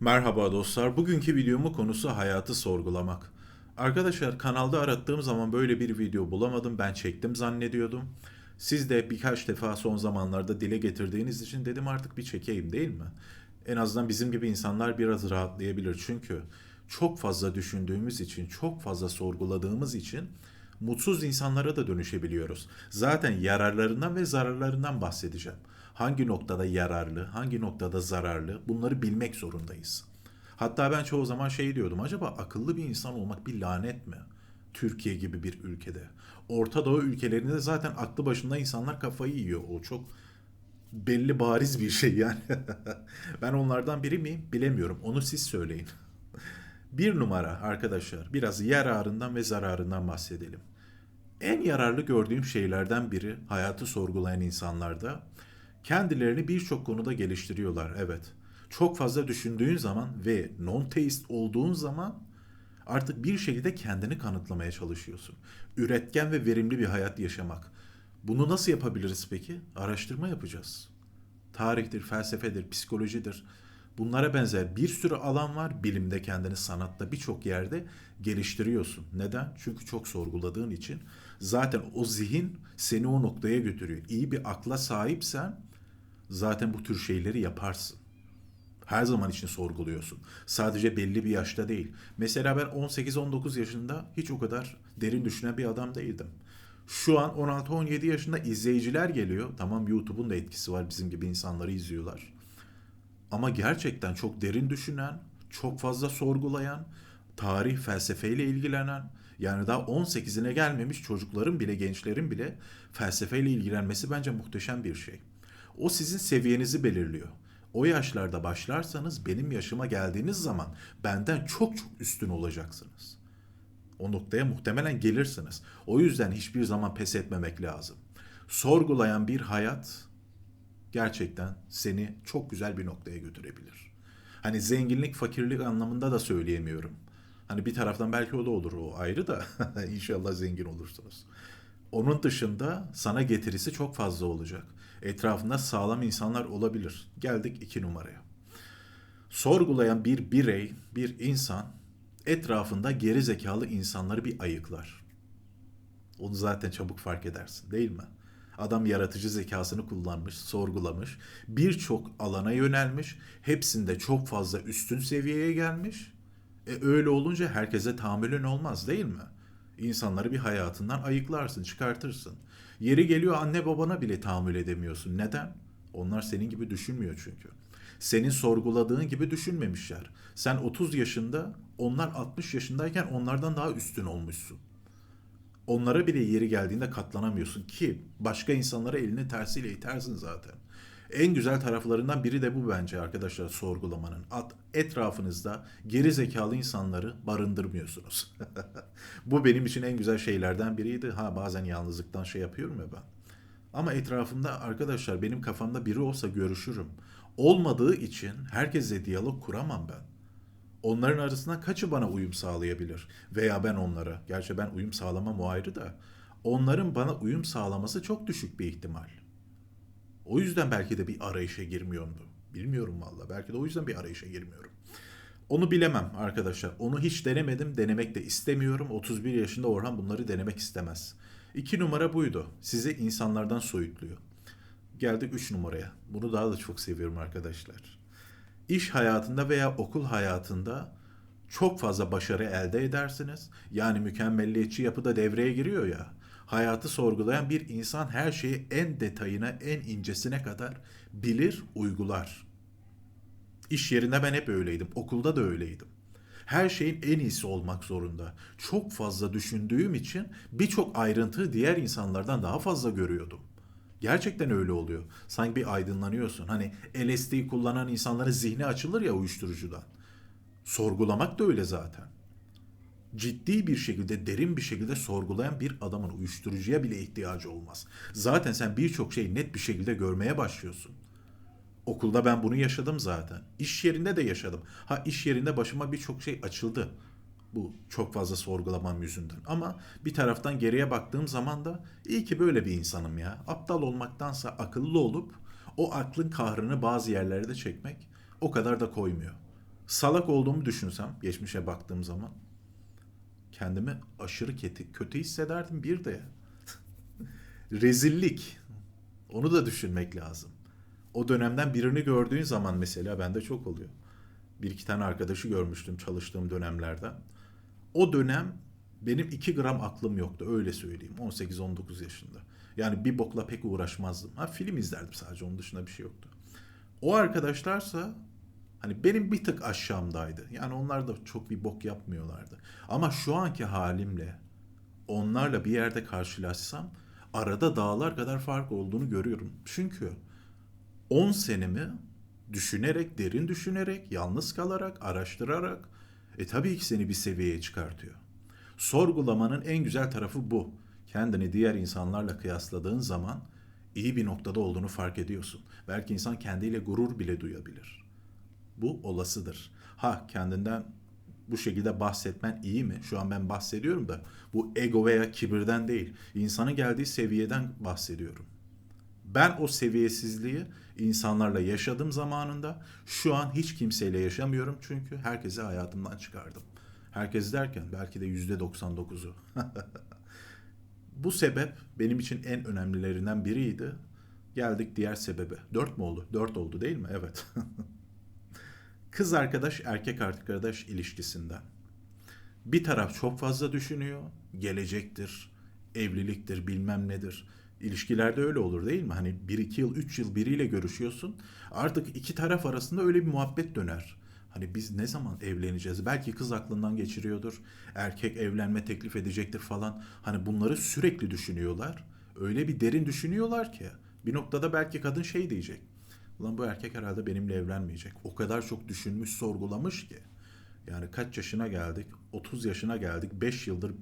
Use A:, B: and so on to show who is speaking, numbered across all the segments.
A: Merhaba dostlar. Bugünkü videomun konusu hayatı sorgulamak. Arkadaşlar kanalda arattığım zaman böyle bir video bulamadım. Ben çektim zannediyordum. Siz de birkaç defa son zamanlarda dile getirdiğiniz için dedim artık bir çekeyim değil mi? En azından bizim gibi insanlar biraz rahatlayabilir. Çünkü çok fazla düşündüğümüz için, çok fazla sorguladığımız için mutsuz insanlara da dönüşebiliyoruz. Zaten yararlarından ve zararlarından bahsedeceğim. Hangi noktada yararlı, hangi noktada zararlı bunları bilmek zorundayız. Hatta ben çoğu zaman şey diyordum. Acaba akıllı bir insan olmak bir lanet mi? Türkiye gibi bir ülkede. Orta Doğu ülkelerinde zaten aklı başında insanlar kafayı yiyor. O çok belli bariz bir şey yani. ben onlardan biri miyim bilemiyorum. Onu siz söyleyin. Bir numara arkadaşlar biraz yararından ve zararından bahsedelim. En yararlı gördüğüm şeylerden biri hayatı sorgulayan insanlarda kendilerini birçok konuda geliştiriyorlar evet. Çok fazla düşündüğün zaman ve non-teist olduğun zaman artık bir şekilde kendini kanıtlamaya çalışıyorsun. Üretken ve verimli bir hayat yaşamak. Bunu nasıl yapabiliriz peki? Araştırma yapacağız. Tarihtir, felsefedir, psikolojidir. Bunlara benzer bir sürü alan var. Bilimde kendini, sanatta birçok yerde geliştiriyorsun. Neden? Çünkü çok sorguladığın için. Zaten o zihin seni o noktaya götürüyor. İyi bir akla sahipsen zaten bu tür şeyleri yaparsın. Her zaman için sorguluyorsun. Sadece belli bir yaşta değil. Mesela ben 18-19 yaşında hiç o kadar derin düşünen bir adam değildim. Şu an 16-17 yaşında izleyiciler geliyor. Tamam YouTube'un da etkisi var bizim gibi insanları izliyorlar. Ama gerçekten çok derin düşünen, çok fazla sorgulayan, tarih, felsefeyle ilgilenen, yani daha 18'ine gelmemiş çocukların bile, gençlerin bile felsefeyle ilgilenmesi bence muhteşem bir şey. O sizin seviyenizi belirliyor. O yaşlarda başlarsanız benim yaşıma geldiğiniz zaman benden çok çok üstün olacaksınız. O noktaya muhtemelen gelirsiniz. O yüzden hiçbir zaman pes etmemek lazım. Sorgulayan bir hayat gerçekten seni çok güzel bir noktaya götürebilir. Hani zenginlik, fakirlik anlamında da söyleyemiyorum. Hani bir taraftan belki o da olur o ayrı da inşallah zengin olursunuz. Onun dışında sana getirisi çok fazla olacak. Etrafında sağlam insanlar olabilir. Geldik iki numaraya. Sorgulayan bir birey, bir insan etrafında geri zekalı insanları bir ayıklar. Onu zaten çabuk fark edersin değil mi? Adam yaratıcı zekasını kullanmış, sorgulamış, birçok alana yönelmiş, hepsinde çok fazla üstün seviyeye gelmiş. E öyle olunca herkese tahammülün olmaz değil mi? İnsanları bir hayatından ayıklarsın, çıkartırsın. Yeri geliyor anne babana bile tahammül edemiyorsun. Neden? Onlar senin gibi düşünmüyor çünkü. Senin sorguladığın gibi düşünmemişler. Sen 30 yaşında, onlar 60 yaşındayken onlardan daha üstün olmuşsun. Onlara bile yeri geldiğinde katlanamıyorsun ki başka insanlara elini tersiyle itersin zaten. En güzel taraflarından biri de bu bence arkadaşlar sorgulamanın. At, etrafınızda geri zekalı insanları barındırmıyorsunuz. bu benim için en güzel şeylerden biriydi. Ha bazen yalnızlıktan şey yapıyorum ya ben. Ama etrafımda arkadaşlar benim kafamda biri olsa görüşürüm. Olmadığı için herkesle diyalog kuramam ben. Onların arasında kaçı bana uyum sağlayabilir veya ben onlara. Gerçi ben uyum sağlamam o ayrı da. Onların bana uyum sağlaması çok düşük bir ihtimal. O yüzden belki de bir arayışa girmiyorum. Bilmiyorum valla. Belki de o yüzden bir arayışa girmiyorum. Onu bilemem arkadaşlar. Onu hiç denemedim. Denemek de istemiyorum. 31 yaşında Orhan bunları denemek istemez. İki numara buydu. Sizi insanlardan soyutluyor. Geldik üç numaraya. Bunu daha da çok seviyorum arkadaşlar. İş hayatında veya okul hayatında çok fazla başarı elde edersiniz. Yani mükemmelliyetçi yapıda devreye giriyor ya hayatı sorgulayan bir insan her şeyi en detayına, en incesine kadar bilir, uygular. İş yerinde ben hep öyleydim, okulda da öyleydim. Her şeyin en iyisi olmak zorunda. Çok fazla düşündüğüm için birçok ayrıntıyı diğer insanlardan daha fazla görüyordum. Gerçekten öyle oluyor. Sanki bir aydınlanıyorsun. Hani LSD kullanan insanların zihni açılır ya uyuşturucudan. Sorgulamak da öyle zaten ciddi bir şekilde, derin bir şekilde sorgulayan bir adamın uyuşturucuya bile ihtiyacı olmaz. Zaten sen birçok şeyi net bir şekilde görmeye başlıyorsun. Okulda ben bunu yaşadım zaten. İş yerinde de yaşadım. Ha iş yerinde başıma birçok şey açıldı. Bu çok fazla sorgulamam yüzünden. Ama bir taraftan geriye baktığım zaman da iyi ki böyle bir insanım ya. Aptal olmaktansa akıllı olup o aklın kahrını bazı yerlerde çekmek o kadar da koymuyor. salak olduğumu düşünsem geçmişe baktığım zaman kendimi aşırı kötü, kötü hissederdim bir de. Rezillik. Onu da düşünmek lazım. O dönemden birini gördüğün zaman mesela bende çok oluyor. Bir iki tane arkadaşı görmüştüm çalıştığım dönemlerden. O dönem benim 2 gram aklım yoktu öyle söyleyeyim 18-19 yaşında. Yani bir bokla pek uğraşmazdım. Ha film izlerdim sadece onun dışında bir şey yoktu. O arkadaşlarsa hani benim bir tık aşağımdaydı. Yani onlar da çok bir bok yapmıyorlardı. Ama şu anki halimle onlarla bir yerde karşılaşsam arada dağlar kadar fark olduğunu görüyorum. Çünkü 10 senemi düşünerek, derin düşünerek, yalnız kalarak, araştırarak e tabii ki seni bir seviyeye çıkartıyor. Sorgulamanın en güzel tarafı bu. Kendini diğer insanlarla kıyasladığın zaman iyi bir noktada olduğunu fark ediyorsun. Belki insan kendiyle gurur bile duyabilir. Bu olasıdır. Ha kendinden bu şekilde bahsetmen iyi mi? Şu an ben bahsediyorum da bu ego veya kibirden değil. İnsanın geldiği seviyeden bahsediyorum. Ben o seviyesizliği insanlarla yaşadım zamanında. Şu an hiç kimseyle yaşamıyorum çünkü herkesi hayatımdan çıkardım. Herkes derken belki de yüzde 99'u. Bu sebep benim için en önemlilerinden biriydi. Geldik diğer sebebe. Dört mü oldu? Dört oldu değil mi? Evet. Kız arkadaş erkek arkadaş ilişkisinden. Bir taraf çok fazla düşünüyor. Gelecektir, evliliktir, bilmem nedir. İlişkilerde öyle olur değil mi? Hani bir iki yıl, üç yıl biriyle görüşüyorsun. Artık iki taraf arasında öyle bir muhabbet döner. Hani biz ne zaman evleneceğiz? Belki kız aklından geçiriyordur. Erkek evlenme teklif edecektir falan. Hani bunları sürekli düşünüyorlar. Öyle bir derin düşünüyorlar ki. Bir noktada belki kadın şey diyecek. Ulan bu erkek herhalde benimle evlenmeyecek. O kadar çok düşünmüş, sorgulamış ki. Yani kaç yaşına geldik? 30 yaşına geldik. 5 yıldır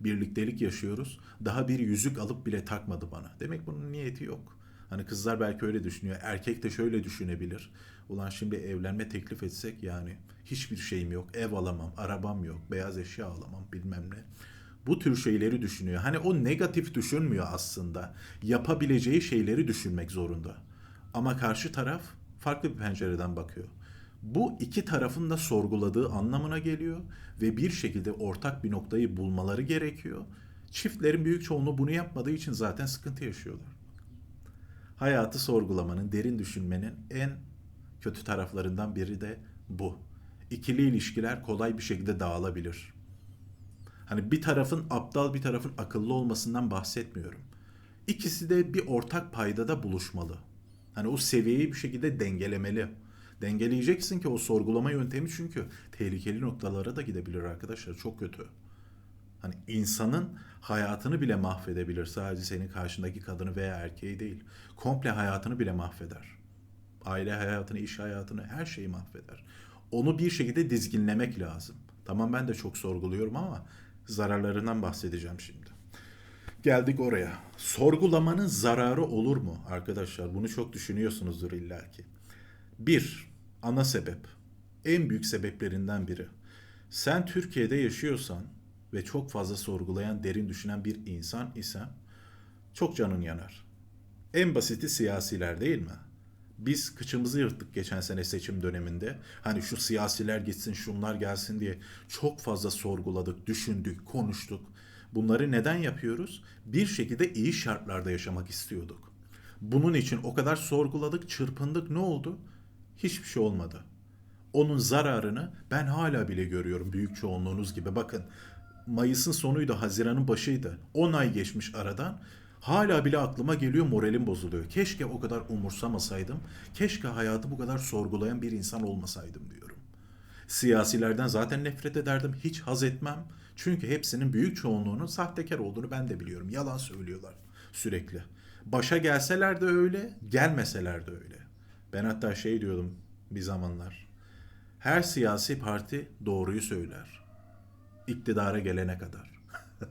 A: birliktelik yaşıyoruz. Daha bir yüzük alıp bile takmadı bana. Demek bunun niyeti yok. Hani kızlar belki öyle düşünüyor. Erkek de şöyle düşünebilir. Ulan şimdi evlenme teklif etsek yani hiçbir şeyim yok. Ev alamam, arabam yok, beyaz eşya alamam bilmem ne. Bu tür şeyleri düşünüyor. Hani o negatif düşünmüyor aslında. Yapabileceği şeyleri düşünmek zorunda. Ama karşı taraf farklı bir pencereden bakıyor. Bu iki tarafın da sorguladığı anlamına geliyor ve bir şekilde ortak bir noktayı bulmaları gerekiyor. Çiftlerin büyük çoğunluğu bunu yapmadığı için zaten sıkıntı yaşıyorlar. Hayatı sorgulamanın, derin düşünmenin en kötü taraflarından biri de bu. İkili ilişkiler kolay bir şekilde dağılabilir. Hani bir tarafın aptal bir tarafın akıllı olmasından bahsetmiyorum. İkisi de bir ortak paydada buluşmalı. Hani o seviyeyi bir şekilde dengelemeli. Dengeleyeceksin ki o sorgulama yöntemi çünkü tehlikeli noktalara da gidebilir arkadaşlar. Çok kötü. Hani insanın hayatını bile mahvedebilir. Sadece senin karşındaki kadını veya erkeği değil. Komple hayatını bile mahveder aile hayatını, iş hayatını, her şeyi mahveder. Onu bir şekilde dizginlemek lazım. Tamam ben de çok sorguluyorum ama zararlarından bahsedeceğim şimdi. Geldik oraya. Sorgulamanın zararı olur mu arkadaşlar? Bunu çok düşünüyorsunuzdur illaki. Bir, ana sebep. En büyük sebeplerinden biri. Sen Türkiye'de yaşıyorsan ve çok fazla sorgulayan, derin düşünen bir insan isen çok canın yanar. En basiti siyasiler değil mi? biz kıçımızı yırttık geçen sene seçim döneminde. Hani şu siyasiler gitsin, şunlar gelsin diye çok fazla sorguladık, düşündük, konuştuk. Bunları neden yapıyoruz? Bir şekilde iyi şartlarda yaşamak istiyorduk. Bunun için o kadar sorguladık, çırpındık. Ne oldu? Hiçbir şey olmadı. Onun zararını ben hala bile görüyorum büyük çoğunluğunuz gibi. Bakın Mayıs'ın sonuydu, Haziran'ın başıydı. 10 ay geçmiş aradan Hala bile aklıma geliyor moralim bozuluyor. Keşke o kadar umursamasaydım. Keşke hayatı bu kadar sorgulayan bir insan olmasaydım diyorum. Siyasilerden zaten nefret ederdim. Hiç haz etmem. Çünkü hepsinin büyük çoğunluğunun sahtekar olduğunu ben de biliyorum. Yalan söylüyorlar sürekli. Başa gelseler de öyle, gelmeseler de öyle. Ben hatta şey diyordum bir zamanlar. Her siyasi parti doğruyu söyler. İktidara gelene kadar.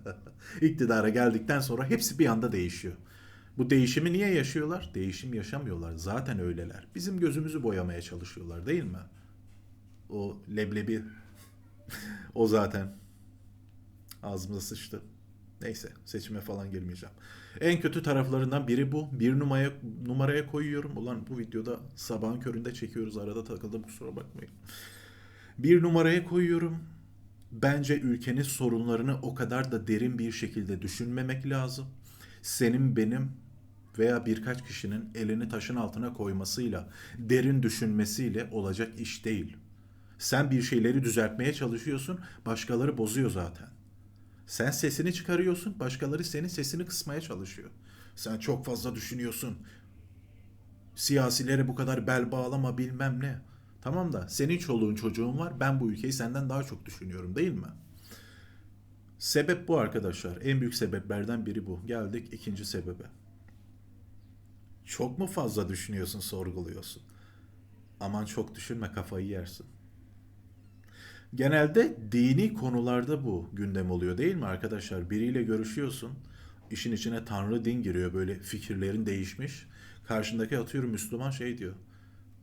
A: İktidara geldikten sonra hepsi bir anda değişiyor. Bu değişimi niye yaşıyorlar? Değişim yaşamıyorlar. Zaten öyleler. Bizim gözümüzü boyamaya çalışıyorlar değil mi? O leblebi o zaten ağzımıza sıçtı. Neyse seçime falan girmeyeceğim. En kötü taraflarından biri bu. Bir numaraya, numaraya koyuyorum. Ulan bu videoda sabahın köründe çekiyoruz. Arada takıldım kusura bakmayın. Bir numaraya koyuyorum. Bence ülkenin sorunlarını o kadar da derin bir şekilde düşünmemek lazım. Senin benim veya birkaç kişinin elini taşın altına koymasıyla, derin düşünmesiyle olacak iş değil. Sen bir şeyleri düzeltmeye çalışıyorsun, başkaları bozuyor zaten. Sen sesini çıkarıyorsun, başkaları senin sesini kısmaya çalışıyor. Sen çok fazla düşünüyorsun. Siyasilere bu kadar bel bağlama bilmem ne. Tamam da senin çoluğun çocuğun var. Ben bu ülkeyi senden daha çok düşünüyorum değil mi? Sebep bu arkadaşlar. En büyük sebeplerden biri bu. Geldik ikinci sebebe. Çok mu fazla düşünüyorsun, sorguluyorsun? Aman çok düşünme kafayı yersin. Genelde dini konularda bu gündem oluyor değil mi arkadaşlar? Biriyle görüşüyorsun. işin içine tanrı din giriyor böyle fikirlerin değişmiş. Karşındaki atıyorum Müslüman şey diyor.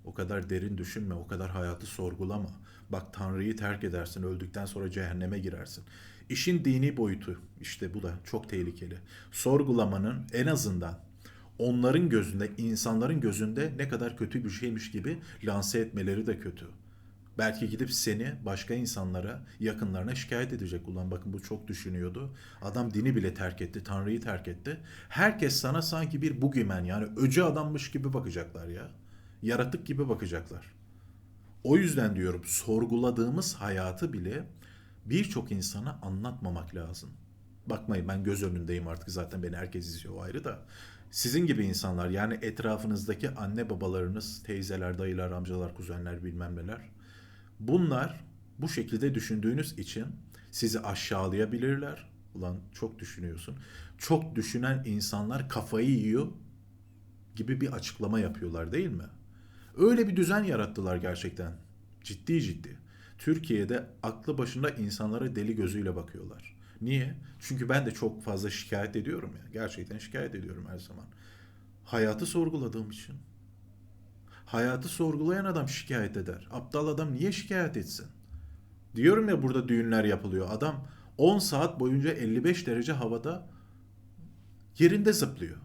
A: O kadar derin düşünme, o kadar hayatı sorgulama. Bak Tanrı'yı terk edersin, öldükten sonra cehenneme girersin. İşin dini boyutu işte bu da çok tehlikeli. Sorgulamanın en azından onların gözünde, insanların gözünde ne kadar kötü bir şeymiş gibi lanse etmeleri de kötü. Belki gidip seni başka insanlara, yakınlarına şikayet edecek. Ulan bakın bu çok düşünüyordu. Adam dini bile terk etti, Tanrı'yı terk etti. Herkes sana sanki bir bugümen yani öcü adammış gibi bakacaklar ya. Yaratık gibi bakacaklar. O yüzden diyorum sorguladığımız hayatı bile birçok insana anlatmamak lazım. Bakmayın ben göz önündeyim artık zaten beni herkes izliyor ayrı da. Sizin gibi insanlar yani etrafınızdaki anne babalarınız, teyzeler, dayılar, amcalar, kuzenler bilmem neler. Bunlar bu şekilde düşündüğünüz için sizi aşağılayabilirler. Ulan çok düşünüyorsun. Çok düşünen insanlar kafayı yiyor gibi bir açıklama yapıyorlar değil mi? Öyle bir düzen yarattılar gerçekten. Ciddi ciddi. Türkiye'de aklı başında insanlara deli gözüyle bakıyorlar. Niye? Çünkü ben de çok fazla şikayet ediyorum ya. Gerçekten şikayet ediyorum her zaman. Hayatı sorguladığım için. Hayatı sorgulayan adam şikayet eder. Aptal adam niye şikayet etsin? Diyorum ya burada düğünler yapılıyor. Adam 10 saat boyunca 55 derece havada yerinde zıplıyor.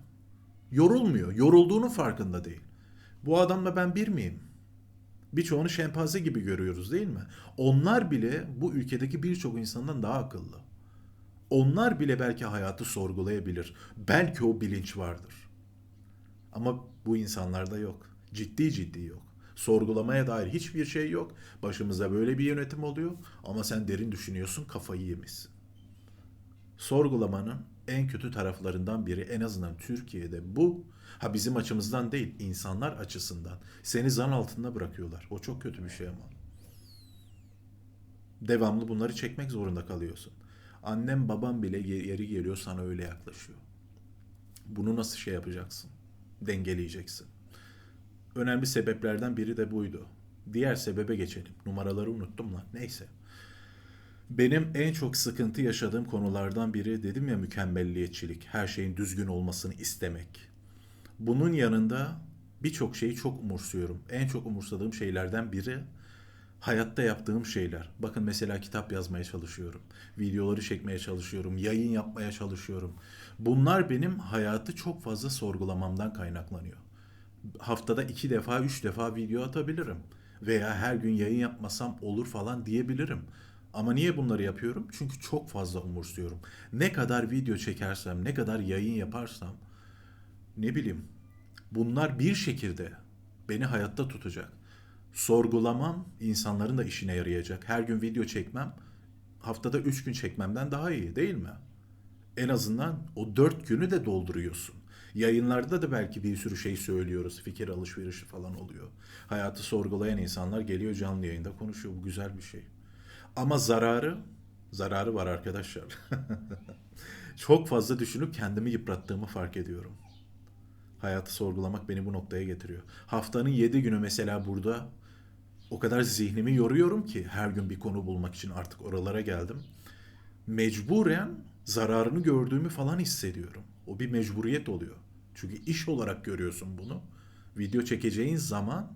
A: Yorulmuyor. Yorulduğunun farkında değil. Bu adamla ben bir miyim? Birçoğunu şempanze gibi görüyoruz değil mi? Onlar bile bu ülkedeki birçok insandan daha akıllı. Onlar bile belki hayatı sorgulayabilir. Belki o bilinç vardır. Ama bu insanlarda yok. Ciddi ciddi yok. Sorgulamaya dair hiçbir şey yok. Başımıza böyle bir yönetim oluyor ama sen derin düşünüyorsun, kafayı yemişsin. Sorgulamanın en kötü taraflarından biri en azından Türkiye'de bu. Ha bizim açımızdan değil, insanlar açısından. Seni zan altında bırakıyorlar. O çok kötü bir şey ama. Devamlı bunları çekmek zorunda kalıyorsun. Annem babam bile yeri geliyor sana öyle yaklaşıyor. Bunu nasıl şey yapacaksın? Dengeleyeceksin. Önemli sebeplerden biri de buydu. Diğer sebebe geçelim. Numaraları unuttum lan. Neyse. Benim en çok sıkıntı yaşadığım konulardan biri dedim ya mükemmelliyetçilik. Her şeyin düzgün olmasını istemek. Bunun yanında birçok şeyi çok umursuyorum. En çok umursadığım şeylerden biri hayatta yaptığım şeyler. Bakın mesela kitap yazmaya çalışıyorum. Videoları çekmeye çalışıyorum. Yayın yapmaya çalışıyorum. Bunlar benim hayatı çok fazla sorgulamamdan kaynaklanıyor. Haftada iki defa, üç defa video atabilirim. Veya her gün yayın yapmasam olur falan diyebilirim. Ama niye bunları yapıyorum? Çünkü çok fazla umursuyorum. Ne kadar video çekersem, ne kadar yayın yaparsam ne bileyim bunlar bir şekilde beni hayatta tutacak. Sorgulamam insanların da işine yarayacak. Her gün video çekmem haftada 3 gün çekmemden daha iyi değil mi? En azından o 4 günü de dolduruyorsun. Yayınlarda da belki bir sürü şey söylüyoruz. Fikir alışverişi falan oluyor. Hayatı sorgulayan insanlar geliyor canlı yayında konuşuyor. Bu güzel bir şey. Ama zararı, zararı var arkadaşlar. Çok fazla düşünüp kendimi yıprattığımı fark ediyorum. Hayatı sorgulamak beni bu noktaya getiriyor. Haftanın 7 günü mesela burada o kadar zihnimi yoruyorum ki her gün bir konu bulmak için artık oralara geldim. Mecburen zararını gördüğümü falan hissediyorum. O bir mecburiyet oluyor. Çünkü iş olarak görüyorsun bunu. Video çekeceğin zaman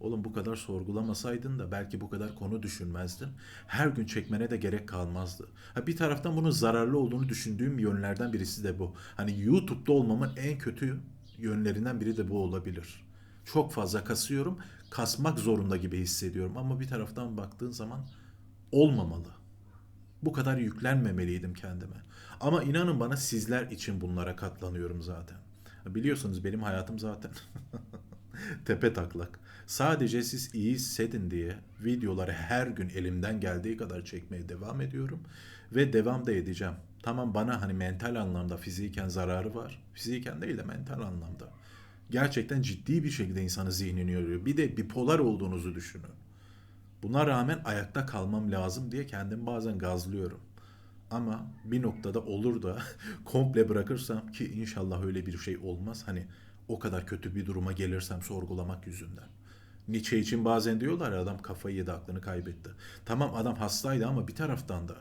A: oğlum bu kadar sorgulamasaydın da belki bu kadar konu düşünmezdin. Her gün çekmene de gerek kalmazdı. Ha bir taraftan bunun zararlı olduğunu düşündüğüm yönlerden birisi de bu. Hani YouTube'da olmamın en kötü yönlerinden biri de bu olabilir. Çok fazla kasıyorum. kasmak zorunda gibi hissediyorum. Ama bir taraftan baktığın zaman olmamalı. Bu kadar yüklenmemeliydim kendime. Ama inanın bana sizler için bunlara katlanıyorum zaten. Biliyorsunuz benim hayatım zaten tepe taklak. Sadece siz iyi hissedin diye videoları her gün elimden geldiği kadar çekmeye devam ediyorum ve devam da edeceğim. Tamam bana hani mental anlamda fiziken zararı var. Fiziken değil de mental anlamda. Gerçekten ciddi bir şekilde insanı zihnini yoruyor. Bir de bipolar olduğunuzu düşünün. Buna rağmen ayakta kalmam lazım diye kendimi bazen gazlıyorum. Ama bir noktada olur da komple bırakırsam ki inşallah öyle bir şey olmaz. Hani o kadar kötü bir duruma gelirsem sorgulamak yüzünden. Nietzsche için bazen diyorlar ya adam kafayı yedi aklını kaybetti. Tamam adam hastaydı ama bir taraftan da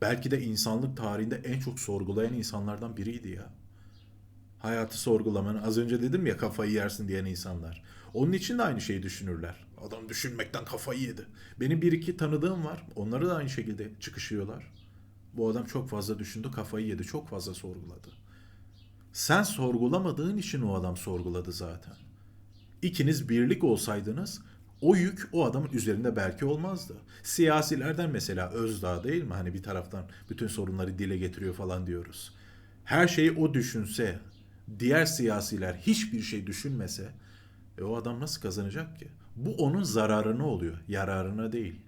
A: belki de insanlık tarihinde en çok sorgulayan insanlardan biriydi ya. Hayatı sorgulamanın az önce dedim ya kafayı yersin diyen insanlar. Onun için de aynı şeyi düşünürler. Adam düşünmekten kafayı yedi. Benim bir iki tanıdığım var. Onları da aynı şekilde çıkışıyorlar. Bu adam çok fazla düşündü, kafayı yedi, çok fazla sorguladı. Sen sorgulamadığın için o adam sorguladı zaten. İkiniz birlik olsaydınız o yük o adamın üzerinde belki olmazdı. Siyasilerden mesela Özdağ değil mi? Hani bir taraftan bütün sorunları dile getiriyor falan diyoruz. Her şeyi o düşünse, diğer siyasiler hiçbir şey düşünmese e o adam nasıl kazanacak ki? Bu onun zararına oluyor, yararına değil.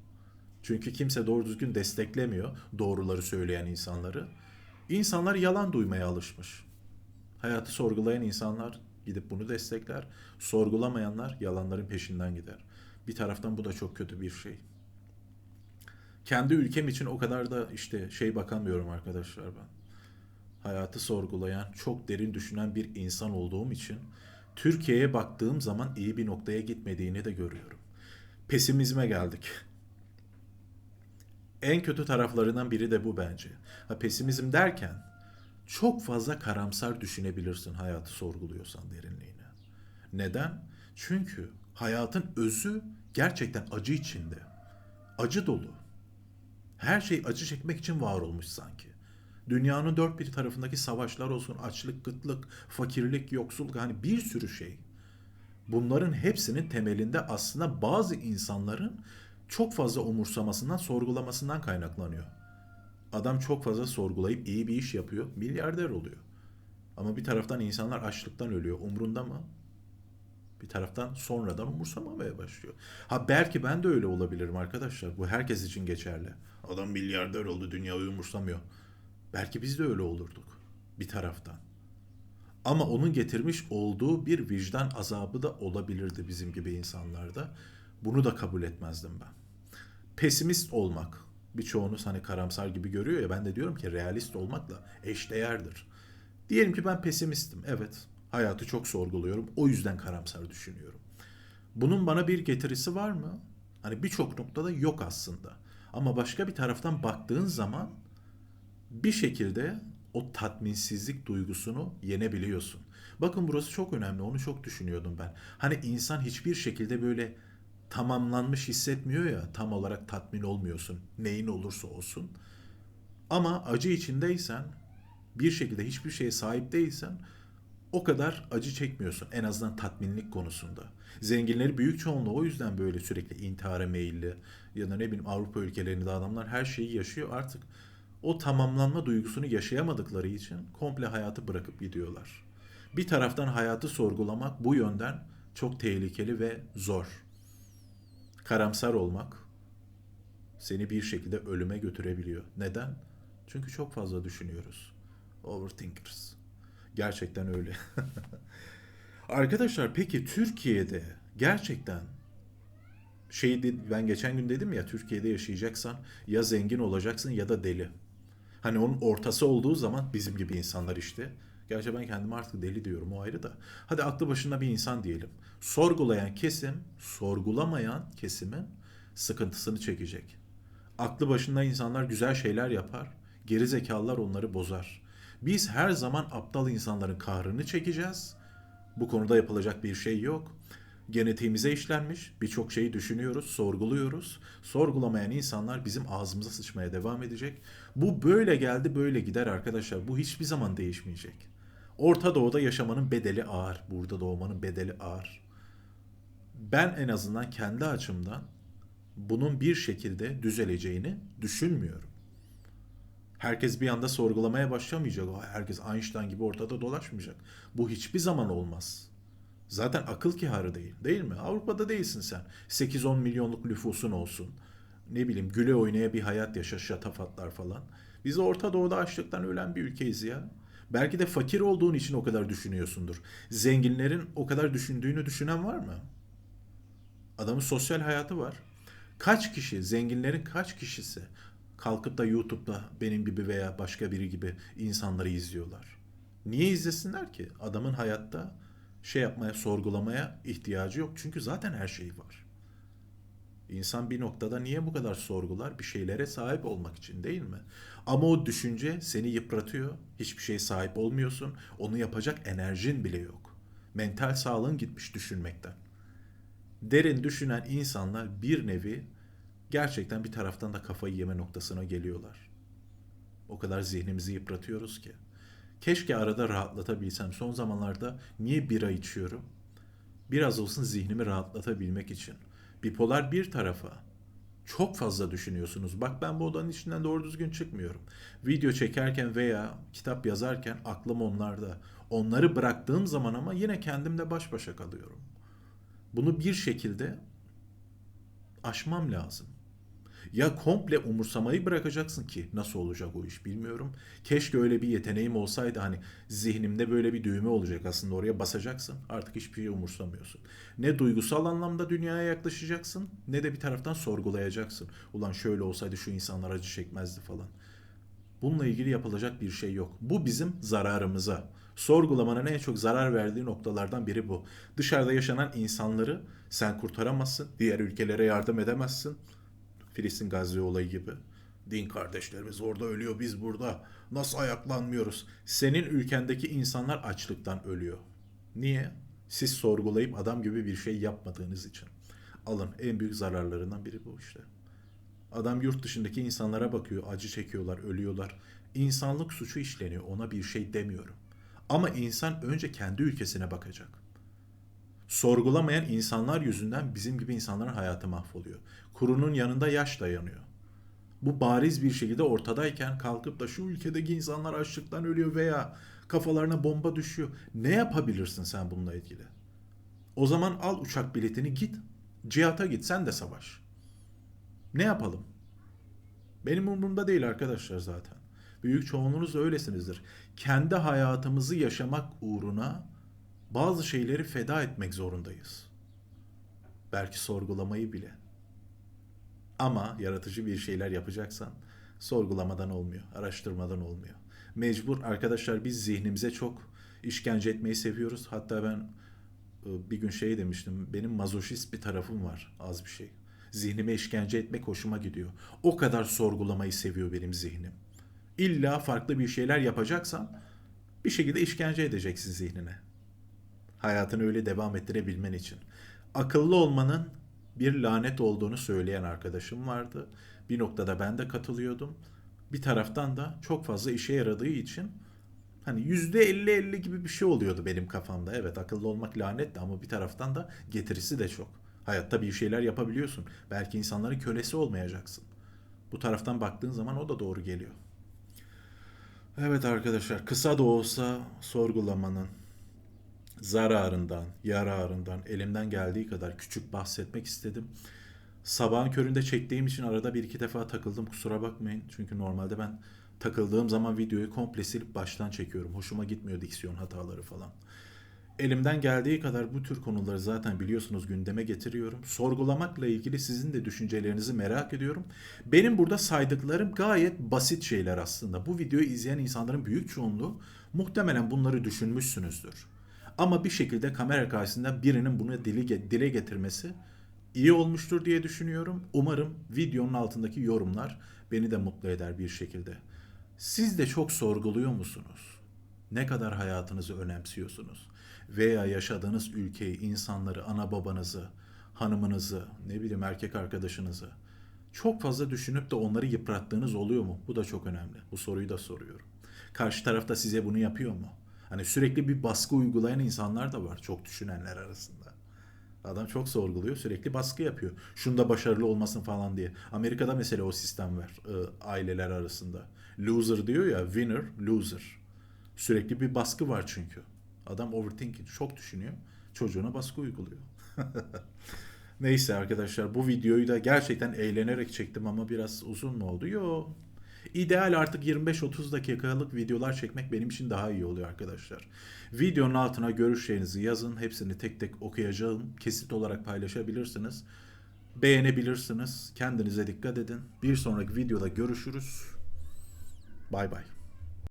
A: Çünkü kimse doğru düzgün desteklemiyor doğruları söyleyen insanları. İnsanlar yalan duymaya alışmış. Hayatı sorgulayan insanlar gidip bunu destekler. Sorgulamayanlar yalanların peşinden gider. Bir taraftan bu da çok kötü bir şey. Kendi ülkem için o kadar da işte şey bakamıyorum arkadaşlar ben. Hayatı sorgulayan, çok derin düşünen bir insan olduğum için Türkiye'ye baktığım zaman iyi bir noktaya gitmediğini de görüyorum. Pesimizme geldik. En kötü taraflarından biri de bu bence. Ha, pesimizm derken çok fazla karamsar düşünebilirsin hayatı sorguluyorsan derinliğine. Neden? Çünkü hayatın özü gerçekten acı içinde. Acı dolu. Her şey acı çekmek için var olmuş sanki. Dünyanın dört bir tarafındaki savaşlar olsun, açlık, kıtlık, fakirlik, yoksulluk hani bir sürü şey. Bunların hepsinin temelinde aslında bazı insanların çok fazla umursamasından, sorgulamasından kaynaklanıyor. Adam çok fazla sorgulayıp iyi bir iş yapıyor, milyarder oluyor. Ama bir taraftan insanlar açlıktan ölüyor. Umrunda mı? Bir taraftan sonradan umursamamaya başlıyor. Ha belki ben de öyle olabilirim arkadaşlar. Bu herkes için geçerli. Adam milyarder oldu, dünyayı umursamıyor. Belki biz de öyle olurduk bir taraftan. Ama onun getirmiş olduğu bir vicdan azabı da olabilirdi bizim gibi insanlarda. Bunu da kabul etmezdim ben. Pesimist olmak. Birçoğunuz hani karamsar gibi görüyor ya ben de diyorum ki realist olmakla eşdeğerdir. Diyelim ki ben pesimistim. Evet. Hayatı çok sorguluyorum. O yüzden karamsar düşünüyorum. Bunun bana bir getirisi var mı? Hani birçok noktada yok aslında. Ama başka bir taraftan baktığın zaman bir şekilde o tatminsizlik duygusunu yenebiliyorsun. Bakın burası çok önemli. Onu çok düşünüyordum ben. Hani insan hiçbir şekilde böyle tamamlanmış hissetmiyor ya. Tam olarak tatmin olmuyorsun. Neyin olursa olsun. Ama acı içindeysen bir şekilde hiçbir şeye sahip değilsen o kadar acı çekmiyorsun en azından tatminlik konusunda. Zenginleri büyük çoğunluğu o yüzden böyle sürekli intihara meyilli ya da ne bileyim Avrupa ülkelerinde adamlar her şeyi yaşıyor artık o tamamlanma duygusunu yaşayamadıkları için komple hayatı bırakıp gidiyorlar. Bir taraftan hayatı sorgulamak bu yönden çok tehlikeli ve zor. Karamsar olmak seni bir şekilde ölüme götürebiliyor. Neden? Çünkü çok fazla düşünüyoruz. Overthinkers. Gerçekten öyle. Arkadaşlar peki Türkiye'de gerçekten şey ben geçen gün dedim ya Türkiye'de yaşayacaksan ya zengin olacaksın ya da deli. Hani onun ortası olduğu zaman bizim gibi insanlar işte. Gerçi ben kendime artık deli diyorum o ayrı da. Hadi aklı başında bir insan diyelim. Sorgulayan kesim, sorgulamayan kesimin sıkıntısını çekecek. Aklı başında insanlar güzel şeyler yapar. Geri zekalılar onları bozar. Biz her zaman aptal insanların kahrını çekeceğiz. Bu konuda yapılacak bir şey yok genetiğimize işlenmiş. Birçok şeyi düşünüyoruz, sorguluyoruz. Sorgulamayan insanlar bizim ağzımıza sıçmaya devam edecek. Bu böyle geldi, böyle gider arkadaşlar. Bu hiçbir zaman değişmeyecek. Orta Doğu'da yaşamanın bedeli ağır. Burada doğmanın bedeli ağır. ben en azından kendi açımdan bunun bir şekilde düzeleceğini düşünmüyorum. Herkes bir anda sorgulamaya başlamayacak. Herkes Einstein gibi ortada dolaşmayacak. Bu hiçbir zaman olmaz. Zaten akıl kiharı değil. Değil mi? Avrupa'da değilsin sen. 8-10 milyonluk nüfusun olsun. Ne bileyim güle oynaya bir hayat yaşa şatafatlar falan. Biz Orta Doğu'da açlıktan ölen bir ülkeyiz ya. Belki de fakir olduğun için o kadar düşünüyorsundur. Zenginlerin o kadar düşündüğünü düşünen var mı? Adamın sosyal hayatı var. Kaç kişi, zenginlerin kaç kişisi kalkıp da YouTube'da benim gibi veya başka biri gibi insanları izliyorlar? Niye izlesinler ki? Adamın hayatta şey yapmaya, sorgulamaya ihtiyacı yok. Çünkü zaten her şey var. İnsan bir noktada niye bu kadar sorgular? Bir şeylere sahip olmak için değil mi? Ama o düşünce seni yıpratıyor. Hiçbir şeye sahip olmuyorsun. Onu yapacak enerjin bile yok. Mental sağlığın gitmiş düşünmekten. Derin düşünen insanlar bir nevi gerçekten bir taraftan da kafayı yeme noktasına geliyorlar. O kadar zihnimizi yıpratıyoruz ki. Keşke arada rahatlatabilsem. Son zamanlarda niye bira içiyorum? Biraz olsun zihnimi rahatlatabilmek için. Bipolar bir tarafa. Çok fazla düşünüyorsunuz. Bak ben bu odanın içinden doğru düzgün çıkmıyorum. Video çekerken veya kitap yazarken aklım onlarda. Onları bıraktığım zaman ama yine kendimle baş başa kalıyorum. Bunu bir şekilde aşmam lazım. Ya komple umursamayı bırakacaksın ki nasıl olacak o iş bilmiyorum. Keşke öyle bir yeteneğim olsaydı hani zihnimde böyle bir düğme olacak aslında oraya basacaksın. Artık hiçbir şey umursamıyorsun. Ne duygusal anlamda dünyaya yaklaşacaksın ne de bir taraftan sorgulayacaksın. Ulan şöyle olsaydı şu insanlar acı çekmezdi falan. Bununla ilgili yapılacak bir şey yok. Bu bizim zararımıza. Sorgulamanın en çok zarar verdiği noktalardan biri bu. Dışarıda yaşanan insanları sen kurtaramazsın. Diğer ülkelere yardım edemezsin. Filistin Gazze olayı gibi. Din kardeşlerimiz orada ölüyor biz burada. Nasıl ayaklanmıyoruz? Senin ülkendeki insanlar açlıktan ölüyor. Niye? Siz sorgulayıp adam gibi bir şey yapmadığınız için. Alın en büyük zararlarından biri bu işte. Adam yurt dışındaki insanlara bakıyor, acı çekiyorlar, ölüyorlar. İnsanlık suçu işleniyor, ona bir şey demiyorum. Ama insan önce kendi ülkesine bakacak. Sorgulamayan insanlar yüzünden bizim gibi insanların hayatı mahvoluyor. Kurunun yanında yaş dayanıyor. Bu bariz bir şekilde ortadayken kalkıp da şu ülkedeki insanlar açlıktan ölüyor veya kafalarına bomba düşüyor. Ne yapabilirsin sen bununla ilgili? O zaman al uçak biletini git. Cihata git sen de savaş. Ne yapalım? Benim umurumda değil arkadaşlar zaten. Büyük çoğunluğunuz öylesinizdir. Kendi hayatımızı yaşamak uğruna bazı şeyleri feda etmek zorundayız. Belki sorgulamayı bile. Ama yaratıcı bir şeyler yapacaksan sorgulamadan olmuyor, araştırmadan olmuyor. Mecbur arkadaşlar biz zihnimize çok işkence etmeyi seviyoruz. Hatta ben e, bir gün şey demiştim. Benim mazoşist bir tarafım var. Az bir şey. Zihnime işkence etmek hoşuma gidiyor. O kadar sorgulamayı seviyor benim zihnim. İlla farklı bir şeyler yapacaksan bir şekilde işkence edeceksin zihnine. Hayatını öyle devam ettirebilmen için. Akıllı olmanın bir lanet olduğunu söyleyen arkadaşım vardı. Bir noktada ben de katılıyordum. Bir taraftan da çok fazla işe yaradığı için hani yüzde elli elli gibi bir şey oluyordu benim kafamda. Evet akıllı olmak lanetti ama bir taraftan da getirisi de çok. Hayatta bir şeyler yapabiliyorsun. Belki insanların kölesi olmayacaksın. Bu taraftan baktığın zaman o da doğru geliyor. Evet arkadaşlar kısa da olsa sorgulamanın zararından, yararından elimden geldiği kadar küçük bahsetmek istedim. Sabahın köründe çektiğim için arada bir iki defa takıldım kusura bakmayın. Çünkü normalde ben takıldığım zaman videoyu komple silip baştan çekiyorum. Hoşuma gitmiyor diksiyon hataları falan. Elimden geldiği kadar bu tür konuları zaten biliyorsunuz gündeme getiriyorum. Sorgulamakla ilgili sizin de düşüncelerinizi merak ediyorum. Benim burada saydıklarım gayet basit şeyler aslında. Bu videoyu izleyen insanların büyük çoğunluğu muhtemelen bunları düşünmüşsünüzdür. Ama bir şekilde kamera karşısında birinin bunu dile, getirmesi iyi olmuştur diye düşünüyorum. Umarım videonun altındaki yorumlar beni de mutlu eder bir şekilde. Siz de çok sorguluyor musunuz? Ne kadar hayatınızı önemsiyorsunuz? Veya yaşadığınız ülkeyi, insanları, ana babanızı, hanımınızı, ne bileyim erkek arkadaşınızı çok fazla düşünüp de onları yıprattığınız oluyor mu? Bu da çok önemli. Bu soruyu da soruyorum. Karşı tarafta size bunu yapıyor mu? Hani sürekli bir baskı uygulayan insanlar da var çok düşünenler arasında. Adam çok sorguluyor, sürekli baskı yapıyor. Şunda başarılı olmasın falan diye. Amerika'da mesela o sistem var e, aileler arasında. Loser diyor ya, winner, loser. Sürekli bir baskı var çünkü. Adam overthinking, çok düşünüyor. Çocuğuna baskı uyguluyor. Neyse arkadaşlar bu videoyu da gerçekten eğlenerek çektim ama biraz uzun mu oldu? Yo. İdeal artık 25-30 dakikalık videolar çekmek benim için daha iyi oluyor arkadaşlar. Videonun altına görüşlerinizi yazın. Hepsini tek tek okuyacağım. Kesit olarak paylaşabilirsiniz. Beğenebilirsiniz. Kendinize dikkat edin. Bir sonraki videoda görüşürüz. Bay bay.